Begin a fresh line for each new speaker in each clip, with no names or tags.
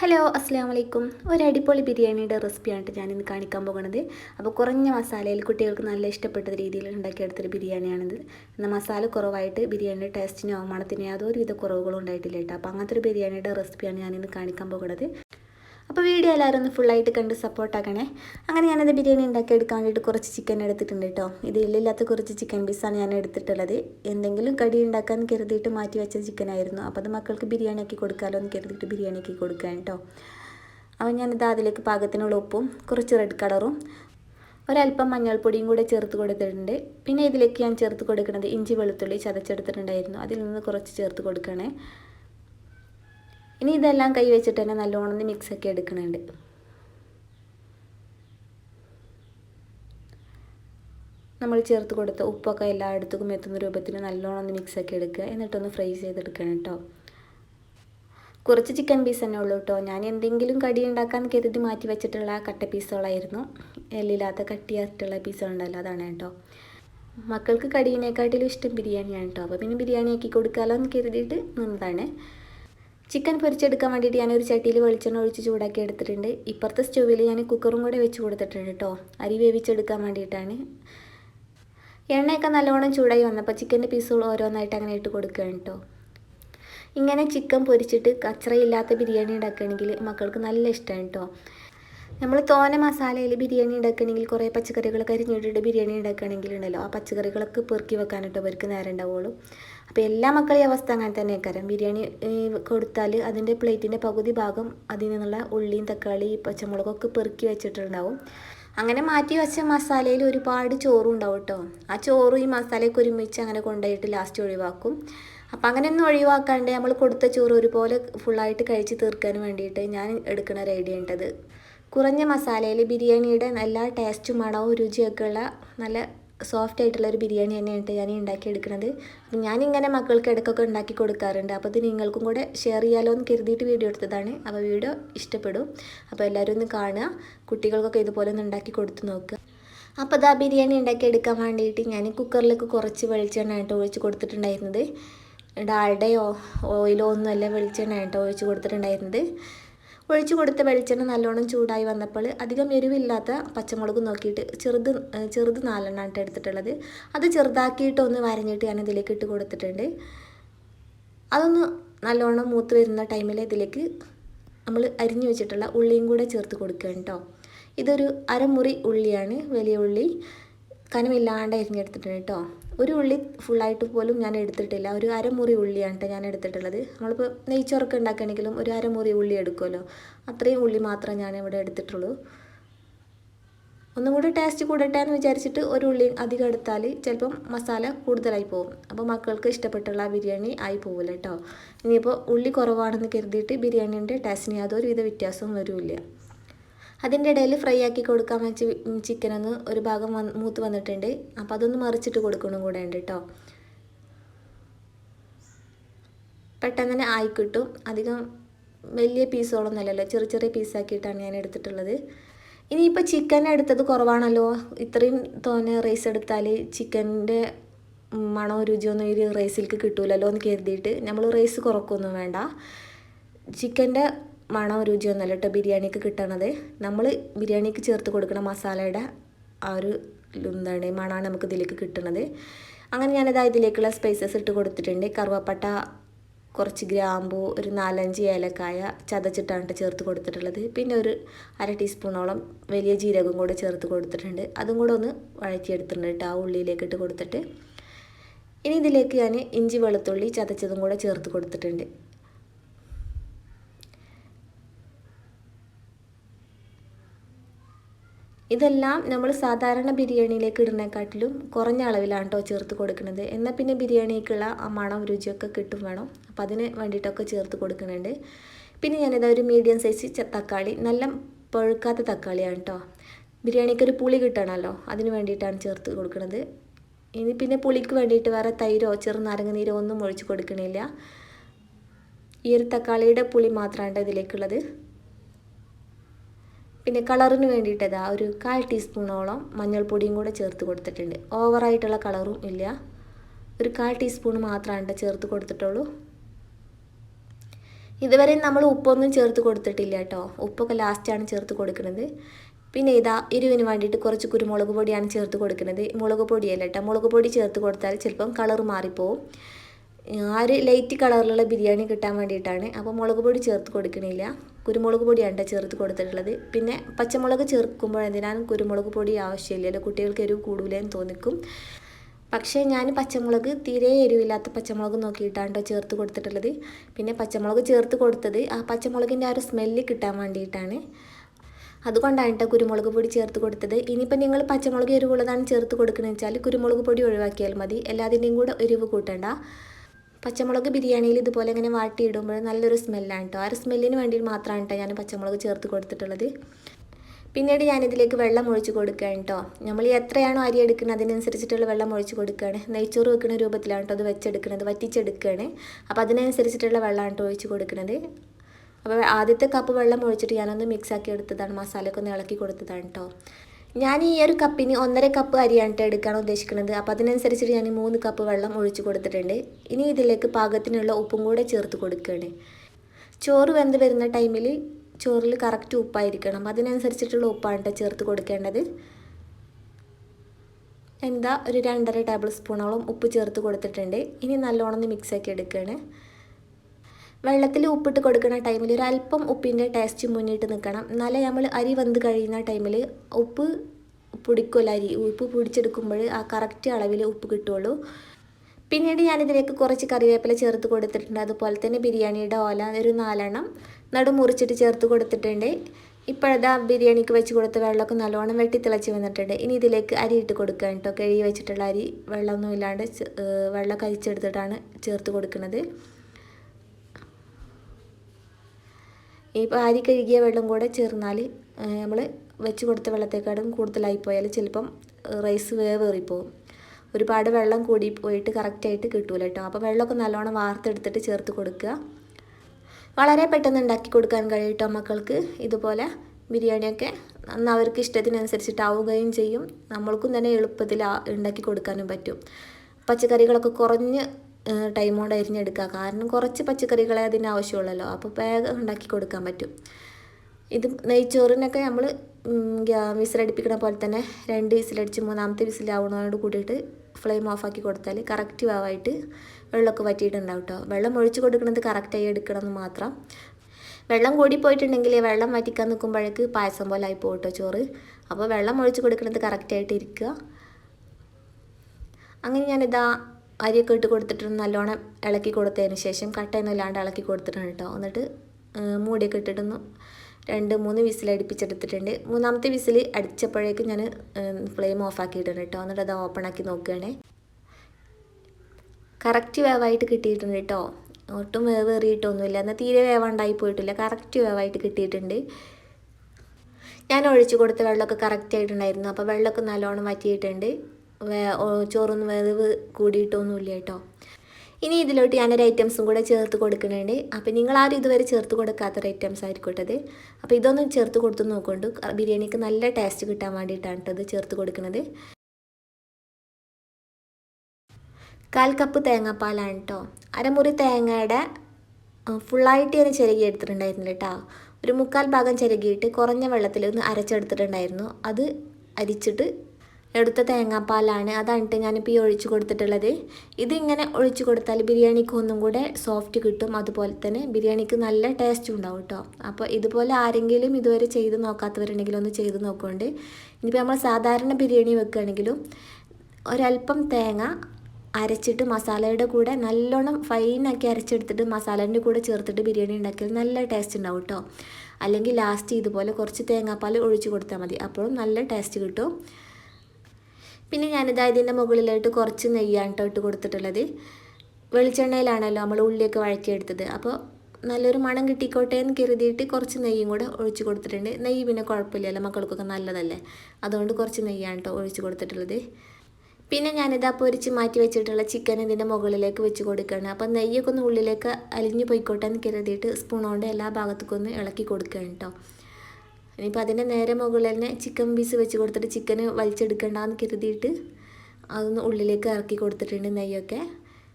Hello അസ്സാം വലൈക്കും ഒരു അടിപൊളി ബിരിയാണിയുടെ റെസിപ്പിയാണ് ഞാൻ ഇന്ന് കാണിക്കാൻ പോകുന്നത്. അപ്പോൾ കുറഞ്ഞ മസാലയിൽ കുട്ടികൾക്ക് നല്ല ഇഷ്ടപ്പെട്ട രീതിയിൽ ഉണ്ടാക്കിയെടുത്തൊരു ബിരിയാണിയാണിത്. എന്നാൽ മസാല കുറവായിട്ട് ബിരിയാണിയുടെ ടേസ്റ്റിനോ മണത്തിനോ യാതൊരുവിധ കുറവുകളും ഉണ്ടായിട്ടില്ല കേട്ടോ. അപ്പോൾ അങ്ങനത്തെ ഒരു ബിരിയാണിയുടെ റെസിപ്പിയാണ് ഞാനിന്ന് കാണിക്കാൻ പോകുന്നത്. അപ്പോൾ വീഡിയോ എല്ലാവരും ഒന്ന് ഫുള്ളായിട്ട് കണ്ട് സപ്പോർട്ടാക്കണേ അങ്ങനെ ഞാനത് ബിരിയാണി ഉണ്ടാക്കി എടുക്കാൻ വേണ്ടിയിട്ട് കുറച്ച് ചിക്കൻ എടുത്തിട്ടുണ്ട് കേട്ടോ. ഇത് ഇല്ലില്ലാത്ത കുറച്ച് ചിക്കൻ പീസാണ് ഞാൻ എടുത്തിട്ടുള്ളത്. എന്തെങ്കിലും കടി ഉണ്ടാക്കാൻ കരുതിയിട്ട് മാറ്റി വെച്ച ചിക്കൻ ആയിരുന്നു. അപ്പോൾ അത് മക്കൾക്ക് ബിരിയാണി ആക്കി കൊടുക്കാമല്ലോ എന്ന് കരുതിയിട്ട് ബിരിയാണി ആക്കി കൊടുക്കാൻ കേട്ടോ. അപ്പോൾ ഞാനിത് അതിലേക്ക് പാകത്തിനുള്ള ഉപ്പും കുറച്ച് റെഡ് കളറും ഒരല്പം മഞ്ഞൾപ്പൊടിയും കൂടെ ചേർത്ത് കൊടുത്തിട്ടുണ്ട്. പിന്നെ ഇതിലേക്ക് ഞാൻ ചേർത്ത് കൊടുക്കുന്നത് ഇഞ്ചി വെളുത്തുള്ളി ചതച്ചെടുത്തിട്ടുണ്ടായിരുന്നു. അതിൽ നിന്ന് കുറച്ച് ചേർത്ത് കൊടുക്കണേ. ഇനി ഇതെല്ലാം കൈ വെച്ചിട്ട് തന്നെ നല്ലോണം മിക്സാക്കി എടുക്കുന്നുണ്ട് നമ്മൾ ചേർത്ത് കൊടുത്ത ഉപ്പൊക്കെ എല്ലായിടത്തും എത്തുന്ന രൂപത്തിൽ നല്ലോണം ഒന്ന് മിക്സൊക്കെ എടുക്കുക. എന്നിട്ടൊന്ന് ഫ്രൈ ചെയ്തെടുക്കണം കേട്ടോ. കുറച്ച് ചിക്കൻ പീസ് തന്നെ ഉള്ളൂ കേട്ടോ. ഞാൻ എന്തെങ്കിലും കടി ഉണ്ടാക്കാൻ കരുതി മാറ്റി വെച്ചിട്ടുള്ള കട്ട പീസുകളായിരുന്നു എല്ലില്ലാത്ത കട്ടിയായിട്ടുള്ള പീസുകളുണ്ടല്ലോ അതാണ് കേട്ടോ. മക്കൾക്ക് കടീനേക്കാട്ടിലും ഇഷ്ടം ബിരിയാണിയാണ് കേട്ടോ. അപ്പോൾ പിന്നെ ബിരിയാണി ആക്കി കൊടുക്കാമല്ലോ എന്ന് കരുതിയിട്ട് നിന്നതാണ്. ചിക്കൻ പൊരിച്ചെടുക്കാൻ വേണ്ടിയിട്ട് ഞാനൊരു ചട്ടിയിൽ വെളിച്ചെണ്ണ ഒഴിച്ച് ചൂടാക്കി എടുത്തിട്ടുണ്ട്. ഇപ്പുറത്തെ സ്റ്റൗവിൽ ഞാൻ കുക്കറും കൂടെ വെച്ച് കൊടുത്തിട്ടുണ്ട് കേട്ടോ. അരി വേവിച്ചെടുക്കാൻ വേണ്ടിയിട്ടാണ്. എണ്ണയൊക്കെ നല്ലോണം ചൂടായി വന്നപ്പോൾ ചിക്കന്റെ പീസുകൾ ഓരോന്നായിട്ട് അങ്ങനെ ഇട്ട് കൊടുക്കുകയാണ് കേട്ടോ. ഇങ്ങനെ ചിക്കൻ പൊരിച്ചിട്ട് കച്ചറയില്ലാത്ത ബിരിയാണി ഉണ്ടാക്കുകയാണെങ്കിൽ മക്കൾക്ക് നല്ല ഇഷ്ടമാണ് കേട്ടോ. നമ്മൾ തോന മസാലയിൽ ബിരിയാണി ഉണ്ടാക്കുകയാണെങ്കിൽ കുറേ പച്ചക്കറികൾ അരിഞ്ഞിട്ടിട്ട് ബിരിയാണി ഉണ്ടാക്കുകയാണെങ്കിൽ ഉണ്ടല്ലോ ആ പച്ചക്കറികളൊക്കെ പെറുക്കി വെക്കാനിട്ട് അവർക്ക് നേരം ഉണ്ടാവുള്ളൂ. അപ്പോൾ എല്ലാ മക്കളെയും അവസ്ഥ അങ്ങനെ തന്നെ കാരണം ബിരിയാണി കൊടുത്താൽ അതിന്റെ പ്ലേറ്റിന്റെ പകുതി ഭാഗം അതിൽ നിന്നുള്ള ഉള്ളിയും തക്കാളി പച്ചമുളകൊക്കെ പെറുക്കി വെച്ചിട്ടുണ്ടാവും. അങ്ങനെ മാറ്റി വെച്ച മസാലയിൽ ഒരുപാട് ചോറും ഉണ്ടാവും കേട്ടോ. ആ ചോറും ഈ മസാലയൊക്കെ ഒരുമിച്ച് അങ്ങനെ കൊണ്ടുപോയിട്ട് ലാസ്റ്റ് ഒഴിവാക്കും. അപ്പം അങ്ങനെയൊന്നും ഒഴിവാക്കാണ്ട് നമ്മൾ കൊടുത്ത ചോറ് ഒരുപോലെ ഫുള്ളായിട്ട് കഴിച്ച് തീർക്കാൻ വേണ്ടിയിട്ട് ഞാൻ എടുക്കുന്ന ഒരു ഐഡിയ ഉണ്ടത് കുറഞ്ഞ മസാലയിൽ ബിരിയാണിയുടെ നല്ല ടേസ്റ്റും മണവും രുചിയൊക്കെ ഉള്ള നല്ല സോഫ്റ്റ് ആയിട്ടുള്ള ഒരു ബിരിയാണി തന്നെയാണ് ഞാൻ ഉണ്ടാക്കിയെടുക്കുന്നത്. അപ്പം ഞാനിങ്ങനെ മക്കൾക്ക് ഇടയ്ക്കൊക്കെ ഉണ്ടാക്കി കൊടുക്കാറുണ്ട്. അപ്പോൾ ഇത് നിങ്ങൾക്കും കൂടെ ഷെയർ ചെയ്യാലോ എന്ന് കരുതിയിട്ട് വീഡിയോ എടുത്തതാണ്. അപ്പോൾ വീഡിയോ ഇഷ്ടപ്പെടും. അപ്പോൾ എല്ലാവരും ഒന്ന് കാണുക. കുട്ടികൾക്കൊക്കെ ഇതുപോലെ ഒന്ന് ഉണ്ടാക്കി കൊടുത്ത് നോക്കുക. അപ്പോൾ ഇതാ ബിരിയാണി ഉണ്ടാക്കിയെടുക്കാൻ വേണ്ടിയിട്ട് ഞാൻ കുക്കറിലേക്ക് കുറച്ച് വെളിച്ചെണ്ണ ആയിട്ട് ഒഴിച്ച് കൊടുത്തിട്ടുണ്ടായിരുന്നത്. ഡാൽഡയോ ഓയിലോ ഒന്നുമല്ല വെളിച്ചെണ്ണ ആയിട്ട് ഒഴിച്ച് കൊടുത്തിട്ടുണ്ടായിരുന്നത്. ഒഴിച്ചു കൊടുത്ത വെളിച്ചെണ്ണ നല്ലോണം ചൂടായി വന്നപ്പോൾ അധികം എരിവില്ലാത്ത പച്ചമുളക് നോക്കിയിട്ട് ചെറുത് ചെറുത് നാലെണ്ണാണ് എടുത്തിട്ടുള്ളത്. അത് ചെറുതാക്കിയിട്ട് ഒന്ന് വരഞ്ഞിട്ട് ഞാൻ ഇതിലേക്ക് ഇട്ട് കൊടുത്തിട്ടുണ്ട്. അതൊന്ന് നല്ലോണം മൂത്ത് വരുന്ന ടൈമിൽ ഇതിലേക്ക് നമ്മൾ അരിഞ്ഞു വെച്ചിട്ടുള്ള ഉള്ളിയും കൂടെ ചേർത്ത് കൊടുക്കുക കേട്ടോ. ഇതൊരു അരമുറി ഉള്ളിയാണ് വലിയ ഉള്ളി. കനമില്ലാണ്ട് അരിഞ്ഞെടുത്തിട്ടുണ്ട് കേട്ടോ. ഒരു ഉള്ളി ഫുള്ളായിട്ട് പോലും ഞാൻ എടുത്തിട്ടില്ല. ഒരു അരമുറി ഉള്ളിയാണ് കേട്ടോ ഞാൻ എടുത്തിട്ടുള്ളത്. നമ്മളിപ്പോൾ നെയ്ച്ചോറൊക്കെ ഉണ്ടാക്കുകയാണെങ്കിലും ഒരു അരമുറി ഉള്ളി എടുക്കുമല്ലോ. അത്രയും ഉള്ളി മാത്രമേ ഞാൻ ഇവിടെ എടുത്തിട്ടുള്ളൂ. ഒന്നും കൂടി ടേസ്റ്റ് കൂടട്ടെ എന്ന് വിചാരിച്ചിട്ട് ഒരു ഉള്ളി അധികം എടുത്താൽ ചിലപ്പം മസാല കൂടുതലായി പോകും. അപ്പോൾ മക്കൾക്ക് ഇഷ്ടപ്പെട്ടുള്ള ബിരിയാണി ആയി പോകില്ല കേട്ടോ ഇനിയിപ്പോൾ ഉള്ളി കുറവാണെന്ന് കരുതിയിട്ട് ബിരിയാണീന്റെ ടേസ്റ്റിന് യാതൊരുവിധ വ്യത്യാസവും വരില്ല. അതിന്റെ ഇടയിൽ ഫ്രൈ ആക്കി കൊടുക്കാൻ വെച്ച് ചിക്കൻ ഒന്ന് ഒരു ഭാഗം വന്ന് മൂത്ത് വന്നിട്ടുണ്ട്. അപ്പോൾ അതൊന്ന് മറിച്ചിട്ട് കൊടുക്കണം കൂടെ ഉണ്ട് കേട്ടോ പെട്ടെന്ന് തന്നെ ആയിക്കിട്ടും അധികം വലിയ പീസുകളൊന്നുമല്ലല്ലോ ചെറിയ ചെറിയ പീസാക്കിയിട്ടാണ് ഞാൻ എടുത്തിട്ടുള്ളത്. ഇനിയിപ്പോൾ ചിക്കൻ എടുത്തത് കുറവാണല്ലോ. ഇത്രയും തോനെ റൈസ് എടുത്താൽ ചിക്കന്റെ മണോ രുചിയൊന്നും ഈ റൈസിലേക്ക് കിട്ടൂലല്ലോ എന്ന് കരുതിയിട്ട് നമ്മൾ റൈസ് കുറക്കൊന്നും വേണ്ട. ചിക്കന്റെ മണം രുചിയൊന്നുമല്ല കേട്ടോ ബിരിയാണിക്ക് കിട്ടണത്. നമ്മൾ ബിരിയാണിക്ക് ചേർത്ത് കൊടുക്കുന്ന മസാലയുടെ ആ ഒരു എന്താണ് മണമാണ് നമുക്ക് ഇതിലേക്ക് കിട്ടണത്. അങ്ങനെ ഞാനത് ഇതിലേക്കുള്ള സ്പൈസസ് ഇട്ട് കൊടുത്തിട്ടുണ്ട്. കറുവപ്പട്ട കുറച്ച് ഗ്രാമ്പു ഒരു നാലഞ്ച് ഏലക്കായ ചതച്ചിട്ടാണ് ചേർത്ത് കൊടുത്തിട്ടുള്ളത്. പിന്നെ ഒരു അര ടീസ്പൂണോളം വലിയ ജീരകം കൂടെ ചേർത്ത് കൊടുത്തിട്ടുണ്ട്. അതും കൂടെ ഒന്ന് വഴറ്റിയെടുത്തിട്ടുണ്ട് കേട്ടോ ആ ഉള്ളിയിലേക്ക് ഇട്ട് കൊടുത്തിട്ട്. ഇനി ഇതിലേക്ക് ഞാൻ ഇഞ്ചി വെളുത്തുള്ളി ചതച്ചതും കൂടെ ചേർത്ത് കൊടുത്തിട്ടുണ്ട്. ഇതെല്ലാം നമ്മൾ സാധാരണ ബിരിയാണിയിലേക്ക് ഇടുന്നതിനെക്കാട്ടിലും കുറഞ്ഞ അളവിലാണ് കേട്ടോ ചേർത്ത് കൊടുക്കുന്നത്. എന്നാൽ പിന്നെ ബിരിയാണിക്കുള്ള ആ മണം രുചിയൊക്കെ കിട്ടും വേണം. അപ്പം അതിന് വേണ്ടിയിട്ടൊക്കെ ചേർത്ത് കൊടുക്കുന്നുണ്ട്. പിന്നെ ഞാനിതാ ഒരു മീഡിയം സൈസ് തക്കാളി നല്ല പഴുക്കാത്ത തക്കാളിയാണ് കേട്ടോ. ബിരിയാണിക്ക് ഒരു പുളി കിട്ടണമല്ലോ അതിന് വേണ്ടിയിട്ടാണ് ചേർത്ത് കൊടുക്കുന്നത്. ഇനി പിന്നെ പുളിക്ക് വേണ്ടിയിട്ട് വേറെ തൈരോ ചെറുനാരങ്ങ നീരോ ഒന്നും ഒഴിച്ച് കൊടുക്കണില്ല. ഈ ഒരു തക്കാളിയുടെ പുളി മാത്രമാണ് ഇതിലേക്കുള്ളത്. പിന്നെ കളറിന് വേണ്ടിയിട്ടതാ ഒരു കാൽ ടീസ്പൂണോളം മഞ്ഞൾപ്പൊടിയും കൂടെ ചേർത്ത് കൊടുത്തിട്ടുണ്ട്. ഓവറായിട്ടുള്ള കളറും ഇല്ല. ഒരു കാൽ ടീസ്പൂൺ മാത്രമാണ് ചേർത്ത് കൊടുത്തിട്ടുള്ളൂ. ഇതുവരെ നമ്മൾ ഉപ്പൊന്നും ചേർത്ത് കൊടുത്തിട്ടില്ല കേട്ടോ. ഉപ്പൊക്കെ ലാസ്റ്റാണ് ചേർത്ത് കൊടുക്കുന്നത്. പിന്നെ ഇതാ എരിവിന് വേണ്ടിയിട്ട് കുറച്ച് കുരുമുളക് പൊടിയാണ് ചേർത്ത് കൊടുക്കുന്നത്. മുളക് പൊടിയല്ല കേട്ടോ. മുളക് പൊടി ചേർത്ത് കൊടുത്താൽ ചിലപ്പം കളർ മാറിപ്പോവും. ആ ഒരു ലൈറ്റ് കളറിലുള്ള ബിരിയാണി കിട്ടാൻ വേണ്ടിയിട്ടാണ്. അപ്പോൾ മുളക് പൊടി ചേർത്ത് കൊടുക്കണില്ല. കുരുമുളക് പൊടിയാണ് ചേർത്ത് കൊടുത്തിട്ടുള്ളത്. പിന്നെ പച്ചമുളക് ചേർക്കുമ്പോൾ എന്തിനാണ് കുരുമുളക് പൊടി ആവശ്യമില്ലല്ലോ കുട്ടികൾക്ക് എരിവ് കൂടുതലെന്ന് തോന്നിക്കും. പക്ഷേ ഞാൻ പച്ചമുളക് തീരെ എരിവില്ലാത്ത പച്ചമുളക് നോക്കിയിട്ടാണ് ചേർത്ത് കൊടുത്തിട്ടുള്ളത്. പിന്നെ പച്ചമുളക് ചേർത്ത് കൊടുത്തത് ആ പച്ചമുളകിന്റെ ആ ഒരു സ്മെല്ല് കിട്ടാൻ വേണ്ടിയിട്ടാണ്. അതുകൊണ്ടാണ് കേട്ടോ കുരുമുളക് പൊടി ചേർത്ത് കൊടുത്തത്. ഇനിയിപ്പോൾ നിങ്ങൾ പച്ചമുളക് എരിവുള്ളതാണ് ചേർത്ത് കൊടുക്കണമെന്ന് വെച്ചാൽ കുരുമുളക് പൊടി ഒഴിവാക്കിയാൽ മതി. എല്ലാത്തിന്റെയും കൂടെ എരിവ് കൂട്ടണ്ട. പച്ചമുളക് ബിരിയാണിയിൽ ഇതുപോലെ ഇങ്ങനെ വാട്ടിയിടുമ്പോൾ നല്ലൊരു സ്മെല്ലാണ് കേട്ടോ ആ ഒരു സ്മെല്ലിന് വേണ്ടി മാത്രമാണ് കേട്ടോ ഞാൻ പച്ചമുളക് ചേർത്ത് കൊടുത്തിട്ടുള്ളത്. പിന്നീട് ഞാനിതിലേക്ക് വെള്ളം ഒഴിച്ച് കൊടുക്കുകയാണ് കേട്ടോ നമ്മൾ എത്രയാണോ അരി എടുക്കുന്നത് അതിനനുസരിച്ചിട്ടുള്ള വെള്ളം ഒഴിച്ച് കൊടുക്കുകയാണ്. നെയ്ച്ചോറ് വെക്കുന്ന രൂപത്തിലാണ് കേട്ടോ അത് വെച്ചെടുക്കുന്നത് വറ്റിച്ചെടുക്കുകയാണ്. അപ്പോൾ അതിനനുസരിച്ചിട്ടുള്ള വെള്ളമാണ് കേട്ടോ ഒഴിച്ച് കൊടുക്കുന്നത്. അപ്പോൾ ആദ്യത്തെ കപ്പ് വെള്ളം ഒഴിച്ചിട്ട് ഞാനൊന്ന് മിക്സ് ആക്കി എടുത്തതാണ്. മസാലയൊക്കെ ഒന്ന് ഇളക്കി കൊടുത്തതാണ് കേട്ടോ ഞാൻ ഈ ഒരു കപ്പിന് ഒന്നര കപ്പ് അരിയാണ് എടുക്കാൻ ഉദ്ദേശിക്കുന്നത്. അപ്പോൾ അതിനനുസരിച്ചിട്ട് ഞാൻ മൂന്ന് കപ്പ് വെള്ളം ഒഴിച്ചു കൊടുത്തിട്ടുണ്ട്. ഇനി ഇതിലേക്ക് പാകത്തിനുള്ള ഉപ്പും കൂടെ ചേർത്ത് കൊടുക്കുകയാണ് ചോറ് വെന്ത് വരുന്ന ടൈമിൽ ചോറിൽ കറക്റ്റ് ഉപ്പായിരിക്കണം. അതിനനുസരിച്ചിട്ടുള്ള ഉപ്പാണ് ചേർത്ത് കൊടുക്കേണ്ടത്. എന്താ ഒരു രണ്ടര ടേബിൾ സ്പൂണോളം ഉപ്പ് ചേർത്ത് കൊടുത്തിട്ടുണ്ട്. ഇനി നല്ലോണം ഒന്ന് മിക്സ് ആക്കി എടുക്കുകയാണ് വെള്ളത്തിൽ ഉപ്പിട്ട് കൊടുക്കുന്ന ടൈമിൽ ഒരു അല്പം ഉപ്പിന്റെ ടേസ്റ്റ് മുന്നിട്ട് നിൽക്കണം എന്നാലേ നമ്മൾ അരി വെന്ത് കഴിയുന്ന ടൈമിൽ ഉപ്പ് പിടിക്കുമല്ലോ അരി ഉപ്പ് പിടിച്ചെടുക്കുമ്പോൾ ആ കറക്റ്റ് അളവിൽ ഉപ്പ് കിട്ടുള്ളൂ പിന്നീട് ഞാനിതിലേക്ക് കുറച്ച് കറിവേപ്പില ചേർത്ത് കൊടുത്തിട്ടുണ്ട്. അതുപോലെ തന്നെ ബിരിയാണിയുടെ ഓല ഒരു നാലെണ്ണം നടു മുറിച്ചിട്ട് ചേർത്ത് കൊടുത്തിട്ടുണ്ട്. ഇപ്പോഴതാ ബിരിയാണിക്ക് വെച്ച് കൊടുത്ത വെള്ളമൊക്കെ നല്ലോണം വെട്ടി തിളച്ച് വന്നിട്ടുണ്ട്. ഇനി ഇതിലേക്ക് അരി ഇട്ട് കൊടുക്കുക കേട്ടോ. കഴുകി വെച്ചിട്ടുള്ള അരി വെള്ളമൊന്നും ഇല്ലാണ്ട് വെള്ളം കഴിച്ചെടുത്തിട്ടാണ് ചേർത്ത് കൊടുക്കുന്നത്. ഈ അരി കഴുകിയ വെള്ളം കൂടെ ചേർന്നാൽ നമ്മൾ വെച്ച് കൊടുത്ത വെള്ളത്തെക്കാളും കൂടുതലായി പോയാൽ ചിലപ്പം റൈസ് വേവേറിപ്പോവും ഒരുപാട് വെള്ളം കൂടി പോയിട്ട് കറക്റ്റായിട്ട് കിട്ടൂല കേട്ടോ. അപ്പോൾ വെള്ളമൊക്കെ നല്ലോണം വാർത്തെടുത്തിട്ട് ചേർത്ത് കൊടുക്കുക. വളരെ പെട്ടെന്ന് ഉണ്ടാക്കി കൊടുക്കാൻ കഴിയട്ടോ മക്കൾക്ക്. ഇതുപോലെ ബിരിയാണിയൊക്കെ അന്ന് അവർക്ക് ഇഷ്ടത്തിനനുസരിച്ചിട്ടാവുകയും ചെയ്യും. നമ്മൾക്കും തന്നെ എളുപ്പത്തിൽ ഉണ്ടാക്കി കൊടുക്കാനും പറ്റും. പച്ചക്കറികളൊക്കെ കുറഞ്ഞ് ടൈം കൊണ്ട് അരിഞ്ഞെടുക്കുക കാരണം കുറച്ച് പച്ചക്കറികളെ അതിന് ആവശ്യമുള്ളല്ലോ. അപ്പോൾ വേഗം ഉണ്ടാക്കി കൊടുക്കാൻ പറ്റും. ഇത് നെയ്ച്ചോറിനൊക്കെ നമ്മൾ വിസിലടിപ്പിക്കണ പോലെ തന്നെ രണ്ട് വിസിലടിച്ച് മൂന്നാമത്തെ വിസിലാവുന്നതോട് കൂടിയിട്ട് ഫ്ലെയിം ഓഫാക്കി കൊടുത്താൽ കറക്റ്റ് വേവായിട്ട് വെള്ളമൊക്കെ വറ്റിയിട്ടുണ്ടാവും കേട്ടോ വെള്ളം ഒഴിച്ച് കൊടുക്കുന്നത് കറക്റ്റായി എടുക്കണം എന്ന് മാത്രം. വെള്ളം കൂടി പോയിട്ടുണ്ടെങ്കിൽ വെള്ളം വറ്റിക്കാൻ നിൽക്കുമ്പോഴേക്ക് പായസം പോലെ ആയി പോകട്ടോ ചോറ്. അപ്പോൾ വെള്ളം ഒഴിച്ച് കൊടുക്കുന്നത് കറക്റ്റായിട്ട് ഇരിക്കുക. അങ്ങനെ ഞാനിതാ അരിയൊക്കെ ഇട്ട് കൊടുത്തിട്ട് നല്ലോണം ഇളക്കി കൊടുത്തതിന് ശേഷം കട്ടയൊന്നും ഇല്ലാണ്ട് ഇളക്കി കൊടുത്തിട്ടുണ്ട് കേട്ടോ എന്നിട്ട് മൂടിയൊക്കെ ഇട്ടിട്ടൊന്ന് രണ്ട് മൂന്ന് വിസിൽ അടുപ്പിച്ചെടുത്തിട്ടുണ്ട്. മൂന്നാമത്തെ വിസിൽ അടിച്ചപ്പോഴേക്കും ഞാൻ ഫ്ലെയിം ഓഫ് ആക്കിയിട്ടുണ്ട് കേട്ടോ എന്നിട്ട് അത് ഓപ്പൺ ആക്കി നോക്കുകയാണ്. കറക്റ്റ് വേവായിട്ട് കിട്ടിയിട്ടുണ്ട് കേട്ടോ ഒട്ടും വേവ് ഏറിയിട്ടൊന്നുമില്ല. എന്നാൽ തീരെ വേവാണ്ടായി പോയിട്ടില്ല. കറക്റ്റ് വേവായിട്ട് കിട്ടിയിട്ടുണ്ട്. ഞാൻ ഒഴിച്ചു കൊടുത്ത വെള്ളമൊക്കെ കറക്റ്റ് ആയിട്ടുണ്ടായിരുന്നു. അപ്പോൾ വെള്ളമൊക്കെ നല്ലോണം വറ്റിയിട്ടുണ്ട്. ചോറൊന്നും വേവ് കൂടിയിട്ടൊന്നുമില്ല കേട്ടോ. ഇനി ഇതിലോട്ട് ഞാനൊരു ഐറ്റംസും കൂടെ ചേർത്ത് കൊടുക്കുന്നുണ്ട്. അപ്പോൾ നിങ്ങൾ ആരും ഇതുവരെ ചേർത്ത് കൊടുക്കാത്തൊരു ഐറ്റംസ് ആയിരിക്കട്ടത് അപ്പോൾ ഇതൊന്ന് ചേർത്ത് കൊടുത്ത് നോക്കൊണ്ട് ബിരിയാണിക്ക് നല്ല ടേസ്റ്റ് കിട്ടാൻ വേണ്ടിയിട്ടാണ് കേട്ടോ ഇത് ചേർത്ത് കൊടുക്കുന്നത്. കാൽ കപ്പ് തേങ്ങാപ്പാലാണ് കേട്ടോ. അരമുറി തേങ്ങയുടെ ഫുള്ളായിട്ട് ഞാൻ ചിരകി എടുത്തിട്ടുണ്ടായിരുന്നു കേട്ടോ. ഒരു മുക്കാൽ ഭാഗം ചിരകിയിട്ട് കുറഞ്ഞ വെള്ളത്തിൽ ഒന്ന് അരച്ചെടുത്തിട്ടുണ്ടായിരുന്നു. അത് അരിച്ചിട്ട് എടുത്ത തേങ്ങാപ്പാലാണ്. അതാണ് ഞാനിപ്പോൾ ഈ ഒഴിച്ച് കൊടുത്തിട്ടുള്ളത്. ഇതിങ്ങനെ ഒഴിച്ച് കൊടുത്താൽ ബിരിയാണിക്ക് ഒന്നും കൂടെ സോഫ്റ്റ് കിട്ടും. അതുപോലെ തന്നെ ബിരിയാണിക്ക് നല്ല ടേസ്റ്റ് ഉണ്ടാവും കേട്ടോ അപ്പോൾ ഇതുപോലെ ആരെങ്കിലും ഇതുവരെ ചെയ്ത് നോക്കാത്തവരുണ്ടെങ്കിൽ ഒന്ന് ചെയ്ത് നോക്കുകൊണ്ട് ഇനിയിപ്പോൾ നമ്മൾ സാധാരണ ബിരിയാണി വെക്കുകയാണെങ്കിലും ഒരല്പം തേങ്ങ അരച്ചിട്ട് മസാലയുടെ കൂടെ നല്ലോണം ഫൈനാക്കി അരച്ചെടുത്തിട്ട് മസാലേന്റെ കൂടെ ചേർത്തിട്ട് ബിരിയാണി ഉണ്ടാക്കിയാൽ നല്ല ടേസ്റ്റ് ഉണ്ടാവും കേട്ടോ അല്ലെങ്കിൽ ലാസ്റ്റ് ഇതുപോലെ കുറച്ച് തേങ്ങാപ്പാൽ ഒഴിച്ച് കൊടുത്താൽ മതി. അപ്പോഴും നല്ല ടേസ്റ്റ് കിട്ടും. പിന്നെ ഞാനിതാ ഇതിന്റെ മുകളിലായിട്ട് കുറച്ച് നെയ്യാണ് കേട്ടോ ഇട്ട് കൊടുത്തിട്ടുള്ളത്. വെളിച്ചെണ്ണയിലാണല്ലോ നമ്മൾ ഉള്ളിയൊക്കെ വഴറ്റിയെടുത്തത്. അപ്പോൾ നല്ലൊരു മണം കിട്ടിക്കോട്ടെ എന്ന് കരുതിയിട്ട് കുറച്ച് നെയ്യും കൂടെ ഒഴിച്ച് കൊടുത്തിട്ടുണ്ട്. നെയ്യ് പിന്നെ കുഴപ്പമില്ലല്ലോ മക്കൾക്കൊക്കെ നല്ലതല്ലേ? അതുകൊണ്ട് കുറച്ച് നെയ്യാണ് കേട്ടോ ഒഴിച്ച് കൊടുത്തിട്ടുള്ളത്. പിന്നെ ഞാനിതാ പൊരിച്ച് മാറ്റി വെച്ചിട്ടുള്ള ചിക്കൻ ഇതിന്റെ മുകളിലേക്ക് വെച്ച് കൊടുക്കുകയാണ്. അപ്പം നെയ്യൊക്കെ ഒന്ന് ഉള്ളിലേക്ക് അലിഞ്ഞു പോയിക്കോട്ടെ എന്ന് കരുതിയിട്ട് സ്പൂൺ കൊണ്ട് എല്ലാ ഭാഗത്തേക്കൊന്ന് ഇളക്കി കൊടുക്കുകയാണ് കേട്ടോ ഇനിയിപ്പോൾ അതിന്റെ നേരെ മുകളിൽ തന്നെ ചിക്കൻ പീസ് വെച്ച് കൊടുത്തിട്ട് ചിക്കന് വലിച്ചെടുക്കണ്ടെന്ന് കരുതിയിട്ട് അതൊന്ന് ഉള്ളിലേക്ക് ഇറക്കി കൊടുത്തിട്ടുണ്ട് നെയ്യൊക്കെ.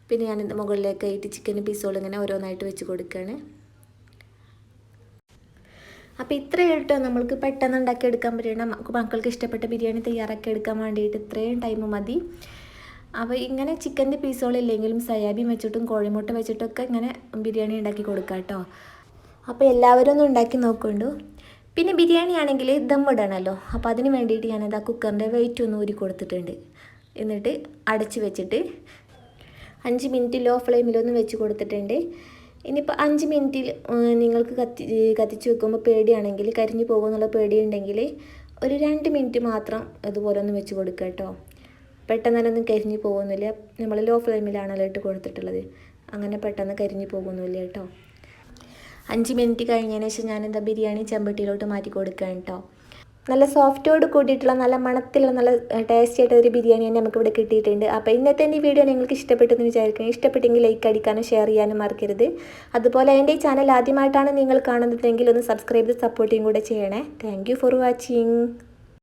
പിന്നെ ഞാൻ മുകളിലേക്ക് ആയിട്ട് ചിക്കൻ പീസുകൾ ഇങ്ങനെ ഓരോന്നായിട്ട് വെച്ച് കൊടുക്കുകയാണ് അപ്പോൾ ഇത്രയും കേട്ടോ നമ്മൾക്ക് പെട്ടെന്ന് ഉണ്ടാക്കി എടുക്കാൻ പറ്റണം മക്കൾക്ക് ഇഷ്ടപ്പെട്ട ബിരിയാണി തയ്യാറാക്കി എടുക്കാൻ വേണ്ടിയിട്ട് ഇത്രയും ടൈം മതി. അപ്പോൾ ഇങ്ങനെ ചിക്കന്റെ പീസുകളില്ലെങ്കിലും സയാബീൻ വെച്ചിട്ടും കോഴിമുട്ട വെച്ചിട്ടൊക്കെ ഇങ്ങനെ ബിരിയാണി ഉണ്ടാക്കി കൊടുക്കാം കേട്ടോ അപ്പോൾ എല്ലാവരും ഒന്ന് ഉണ്ടാക്കി നോക്കുന്നുണ്ടു പിന്നെ ബിരിയാണി ആണെങ്കിൽ ദം അപ്പോൾ അതിന് വേണ്ടിയിട്ട് ഞാനത് ആ കുക്കറിന്റെ വെയിറ്റ് ഒന്ന് ഊരി കൊടുത്തിട്ടുണ്ട്. എന്നിട്ട് അടച്ച് വെച്ചിട്ട് അഞ്ച് മിനിറ്റ് ലോ ഫ്ലെയിമിലൊന്ന് വെച്ച് കൊടുത്തിട്ടുണ്ട്. ഇനിയിപ്പോൾ അഞ്ച് മിനിറ്റിൽ നിങ്ങൾക്ക് കത്തി കത്തിച്ച് വെക്കുമ്പോൾ പേടിയാണെങ്കിൽ കരിഞ്ഞു പോകുമെന്നുള്ള പേടിയുണ്ടെങ്കിൽ ഒരു രണ്ട് മിനിറ്റ് മാത്രം ഇതുപോലെ ഒന്ന് വെച്ച് കൊടുക്കുക കേട്ടോ. പെട്ടെന്ന് തന്നെ ഒന്നും കരിഞ്ഞു പോകുന്നില്ല. നമ്മൾ ലോ ഫ്ലെയിമിലാണല്ലോ ഇട്ട് കൊടുത്തിട്ടുള്ളത്. അങ്ങനെ പെട്ടെന്ന് കരിഞ്ഞു പോകുന്നില്ല കേട്ടോ. അഞ്ച് മിനിറ്റ് കഴിഞ്ഞതിന് ശേഷം ഞാനെന്താ ബിരിയാണി ചെമ്പട്ടിയിലോട്ട് മാറ്റി കൊടുക്കുകയാണ് കേട്ടോ നല്ല സോഫ്റ്റോട് കൂടിയിട്ടുള്ള നല്ല മണത്തിലുള്ള നല്ല ടേസ്റ്റി ആയിട്ട് ഒരു ബിരിയാണി തന്നെ നമുക്ക് ഇവിടെ കിട്ടിയിട്ടുണ്ട്. അപ്പോൾ ഇന്നത്തെ എന്റെ വീഡിയോ നിങ്ങൾക്ക് ഇഷ്ടപ്പെട്ടെന്ന് വിചാരിക്കുന്നു. ഇഷ്ടപ്പെട്ടെങ്കിൽ ലൈക്ക് അടിക്കാനും ഷെയർ ചെയ്യാനും മറക്കരുത്. അതുപോലെ എന്റെ ഈ ചാനൽ ആദ്യമായിട്ടാണ് നിങ്ങൾ കാണുന്നതെങ്കിൽ ഒന്ന് സബ്സ്ക്രൈബ് ചെയ്ത് സപ്പോർട്ടിങ് കൂടെ ചെയ്യണേ. Thank for watching